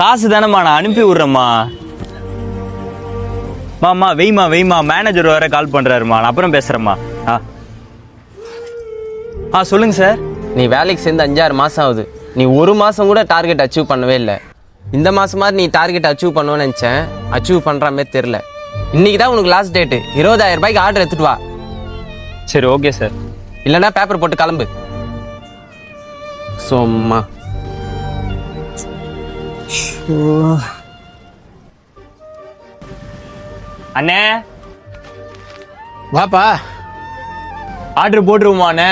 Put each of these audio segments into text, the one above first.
காசு தானேம்மா நான் அனுப்பி விட்றேம்மா. மாமா வெய்மா வெய்மா மேனேஜர் வர கால் பண்றாருமா. நான் அப்புறம் பேசுறேம்மா. ஆ. ஆ சொல்லுங்க சார் நீ வேலைக்கு சேர்ந்து அஞ்சாறு மாதம் ஆகுது. நீ ஒரு மாதம் கூட டார்கெட் அச்சீவ் பண்ணவே இல்லை. இந்த மாதமாவது நீ டார்கெட் அச்சீவ் பண்ணுவேன்னு நினச்சேன். அச்சீவ் பண்ணுற மாதிரி தெரில இன்னைக்கு தான் உனக்கு லாஸ்ட் டேட்டு இருபதாயிரம் ரூபாய்க்கு ஆர்டர் எடுத்துட்டு வா. சரி ஓகே சார் இல்லைன்னா பேப்பர் போட்டு கிளம்பு. சும்மா. அண்ணே. வாப்பா. ஆர்டர் போட்டுருவோமாண்ணே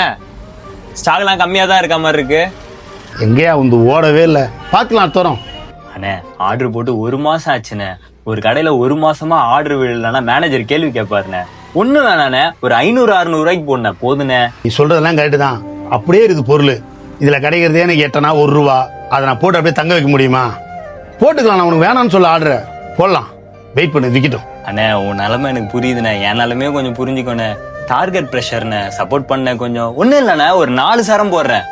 ஸ்டாக்லாம் கம்மியாக தான் இருக்க மாதிரி இருக்கு. எங்கேயா வந்து ஓடவே இல்லை. பார்க்கலாம் தரோம். அண்ணே ஆர்டர் போட்டு ஒரு மாசம் ஆச்சுண்ணே. ஒரு கடையில ஒரு மாசமா ஆர்டர் விடலன்னா மேனேஜர் கேள்வி கேட்பாருண்ணே. ஒண்ணு வேணாண்ணே ஒரு ஐநூறு அறுநூறு ரூபாய்க்கு போடணே போதுண்ணே. நீ சொல்றதெல்லாம் கரெக்டு தான். அப்படியே இருக்குது பொருள். இதில் கிடைக்கிறதே எனக்கு எட்டனா ஒரு ரூபா. அதை நான் போட்டு அப்படியே தங்க வைக்க முடியுமா? போட்டுக்கலாம் நான் உனக்கு வேணாம்னு சொல்ல ஆர்டரை போடலாம். வெயிட் பண்ணு விற்கட்டும் அண்ணே உன் நிலைமை எனக்கு புரியுதுண்ணே. என் நிலைமையும் கொஞ்சம் புரிஞ்சுக்கோண்ணே. டார்கெட் ப்ரெஷர்ண்ணே சப்போர்ட் பண்ண கொஞ்சம். ஒன்றும் இல்லைண்ணே ஒரு நாலு சரம் போடுறேன்.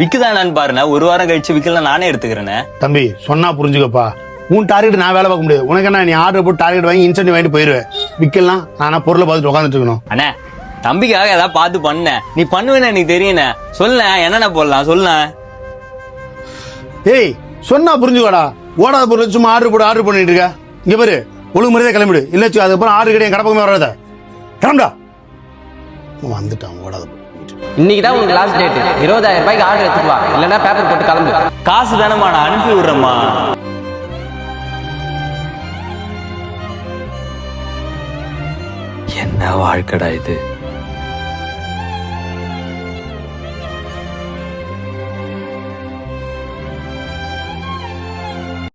விக்குதானான்னு பாருண்ணே. ஒரு வாரம் கழிச்சு விற்கலாம் நானே எடுத்துக்கிறேண்ணே. தம்பி சொன்னா புரிஞ்சுக்கப்பா. உன் டார்கெட் நான் வேலை பார்க்க முடியாது. உனக்கு என்ன நீ ஆர்டர் போட்டு டார்கெட் வாங்கி இன்சென்டிவ் வாங்கிட்டு போயிடுவேன் விற்கலாம் நானா பொருளை பார்த்துட்டு உட்காந்துட்டு இருக்கணும். அண்ணே தம்பிக்காக ஏதாவது பார்த்து பண்ண நீ பண்ணுவேன்னு எனக்கு தெரியுண்ணே. சொல்ல என்னென்ன போடலாம்? சொல்ல ஏய் சொன்னா புரிஞ்சுக்கோடா. ஓடாத பொருள் சும்மா ஆர்டர் போட்டு ஆர்டர் பண்ணிட்டு இருக்க. இங்க பாரு ஒழுங்கு முறையாக கிளம்பிடு. இல்லை அதுக்கப்புறம் ஆர்டர் கிடையாது கடப்பக்கமே வராத. கிளம்புடா. வந்துட்டான் ஓடாத. இன்னைக்கு தான் உனக்கு லாஸ்ட் டேட்டு இருபதாயிரம் ரூபாய்க்கு ஆர்டர் எடுத்துட்டு வா. இல்லைன்னா பேப்பர் போட்டு கிளம்பு. காசு தானேம்மா நான் அனுப்பி விடுறேம்மா. என்ன வாழ்க்கடா இது?